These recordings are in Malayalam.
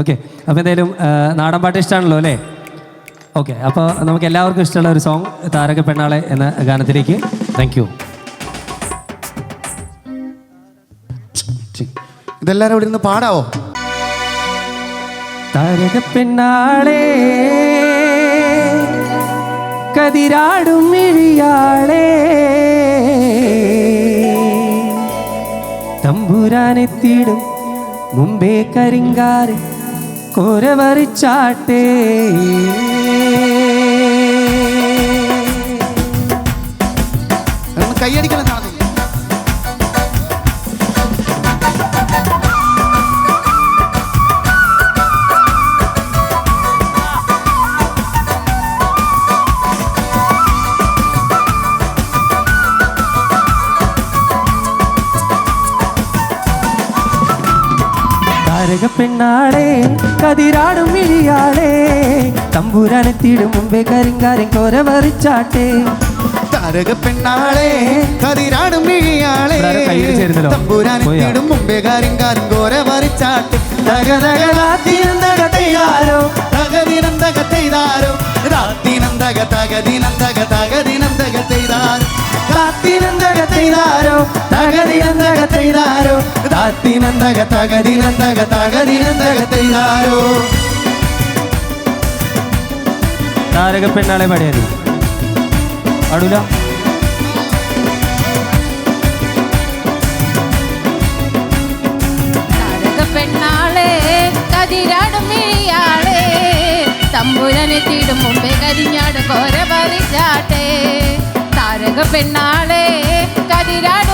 ഓക്കെ അപ്പോൾ എന്തായാലും നാടൻ പാട്ട് ഇഷ്ടമാണല്ലോ അല്ലേ? ഓക്കെ അപ്പോൾ നമുക്ക് എല്ലാവർക്കും ഇഷ്ടമുള്ള ഒരു സോങ് താരക പെണ്ണാളെ എന്ന ഗാനത്തിലേക്ക്. താങ്ക് യു ഇതെല്ലാവരും ഇവിടെ നിന്ന് പാടാവോ? താരക പെണ്ണാളെ കതിരാടും മിഴിയാളെ തമ്പുരാനെത്തിയിടും മുമ്പേ കരിങ്കാറ് കോരവറിച്ചാട്ടേ. താരക പെണ്ണാളെ കതിരാടും മിഴിയാളെ തമ്പൂരാനെത്തിയിടും മുമ്പേ കരിങ്കാരൻ കോരവറിച്ചാട്ടേ. താരക പെണ്ണാളെ കതിരാടും മിഴിയാളെ തമ്പൂരാനെത്തിയിടും മുമ്പേ കരിങ്കാരൻ കോര മറിച്ചാട്ട് തകതകതാത്തിനന്തകതൈതാരോ. തകദിനന്തക ചെയ്താരോ രാത്തിനന്തക തകദിനന്തക തകദിനന്തക രാത്തിനന്തക തകദിനന്തക തകദിനന്തക ചെയ്താരോ താരക പെണ്ണാളെ പാടൂല താരക പെണ്ണാളെ കതിരാടും മിഴിയാളെ തമ്പുരനെത്തിയിടും മുമ്പേ കരിഞ്ഞാട് കോര പറിച്ചാട്ടെ താരക പെണ്ണാളെ കതിരാടും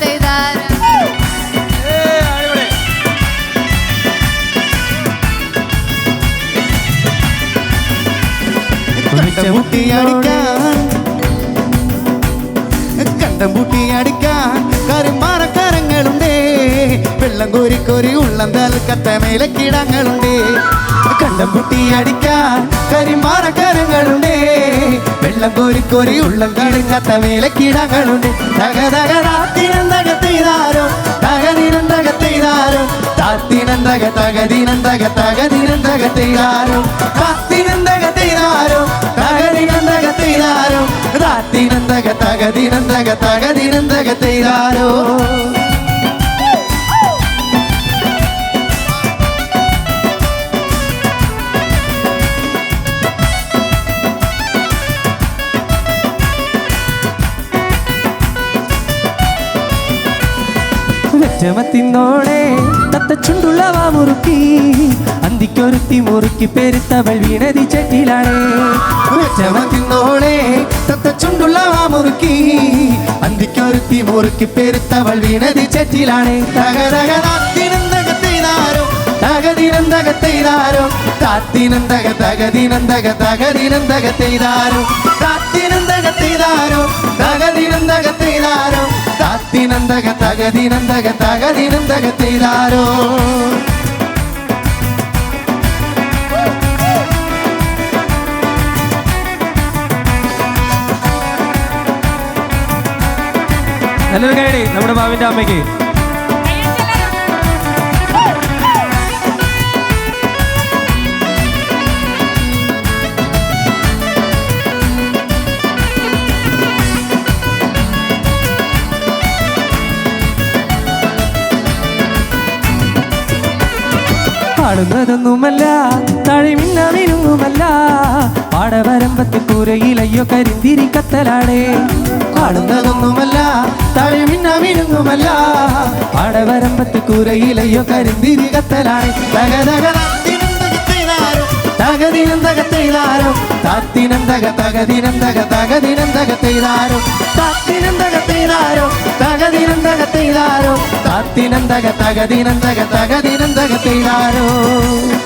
തൈതാര കണ്ടംപൂട്ടി അടിക്കാൻ കണ്ടംപൂട്ടി അടിക്കാൻ കരുമാറക്കരങ്ങളുണ്ടേ വെള്ളം കോരി കോരി ഉള്ളം തൽക്കത്ത മേലക്കിടങ്ങളുണ്ടേ കണ്ടംപൂട്ടി അടിക്കാൻ കരിമാറക്കരങ്ങളുണ്ടേ വെള്ളം കോരി കോരി ഉള്ളം തക മേലക്കിടങ്ങളുണ്ട്. തകതകരാത്തിനന്തകത്തിതാരോ തകതിനന്തകത്തിതാരോ താത്തിനന്തക തകതിനന്തക തകതിനന്തകത്തിതാരോ താത്തിനന്തകത്തിതാരോ തകതിനന്തകത്തിതാരോ താത്തിനന്തക തകതിനന്തക തകതിനന്തകത്തിതാരോ വെറ്റമത്തിന്നോടെ തത്തച്ചുണ്ടുള്ളവ മുറുക്കി അന്തിക്കൊരുത്തി മുറുക്കി പെരുത്തവൾ വീണതി ചട്ടിലാണേ. വെച്ചമത്തിന്നോളെ തത്തച്ചുണ്ടുള്ള വാ മുറുക്കി അന്തിക്കൊരുത്തി മുറുക്കി പെരുത്തവൾ വീണതി ചട്ടിലാണേ. തകതകതാത്തിനന്തകത്തിനാരോ തകതിനന്തക തകതിനന്തകത്തിനാരോ നല്ലൊരു കൈഡി നമ്മുടെ ബാബിന്റെ അമ്മയ്ക്ക്. പാടുന്നതൊന്നുമല്ല തഴിമിന്നമിനുമല്ല പാടവരമ്പത്തിൽ കൂരയിലയ്യോ കരിന്തിരി കത്തലാടേ. പാടുന്നതൊന്നുമല്ല തഴിമിന്നമിനുങ്ങുമല്ല പാടവരമ്പത്തിൽ കൂരയിലയ്യോ കരിന്തിരി കത്തലാണ് തകതിനന്തകത്തിനാരോ താത്തിനന്തക തകതിനന്തക താത്തിനന്തകത്തിനാരോ തകതിനന്തകത്തിനാരോ താത്തിനന്തക തകതിനന്തക തകതിനന്തകത്തിനാരോ No te llamo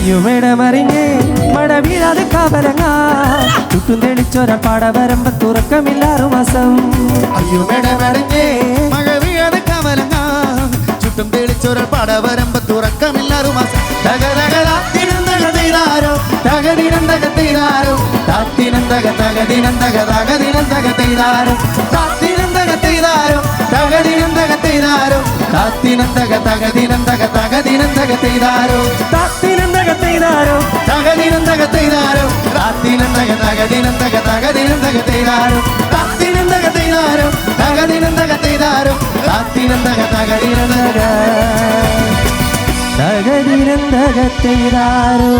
മറിഞ്ഞേ മഴ വീഴാതെ കവലങ്ങ. ചുറ്റും തെളിച്ചൊരാൾ പടവരമ്പ തുറക്കമില്ലാറു മാസം. അയ്യുമേടെ മടങ്ങേ മഴ വീഴാതെ കവലങ്ങ. ചുറ്റും തെളിച്ചൊരു പടവരമ്പ തുറക്കമില്ലാറു മാസം. തകതിനന്തക തെയ്താരോ താത്തിനന്തക തകതിനന്തക തകതിനന്തക തെയ്താരോ താത്തിനന്തക തകതിനന്തക തെയ്താരോ താത്തിനന്തക തകതിനന്തക തകതിനന്തക തെയ്താരോ താത്തിനെന്തക ചെയ്താരോ തകതിനന്തക തെയ്താരോ താത്തിനന്തക തകതിനന്തക തകതിനന്തക തെയ്താരോ താത്തിനന്തക തെയ്താരോ തകതിനന്തക തെയ്താരോ താത്തിനന്തക തകതിനന്തക തകതിനെന്തക ചെയ്താരോ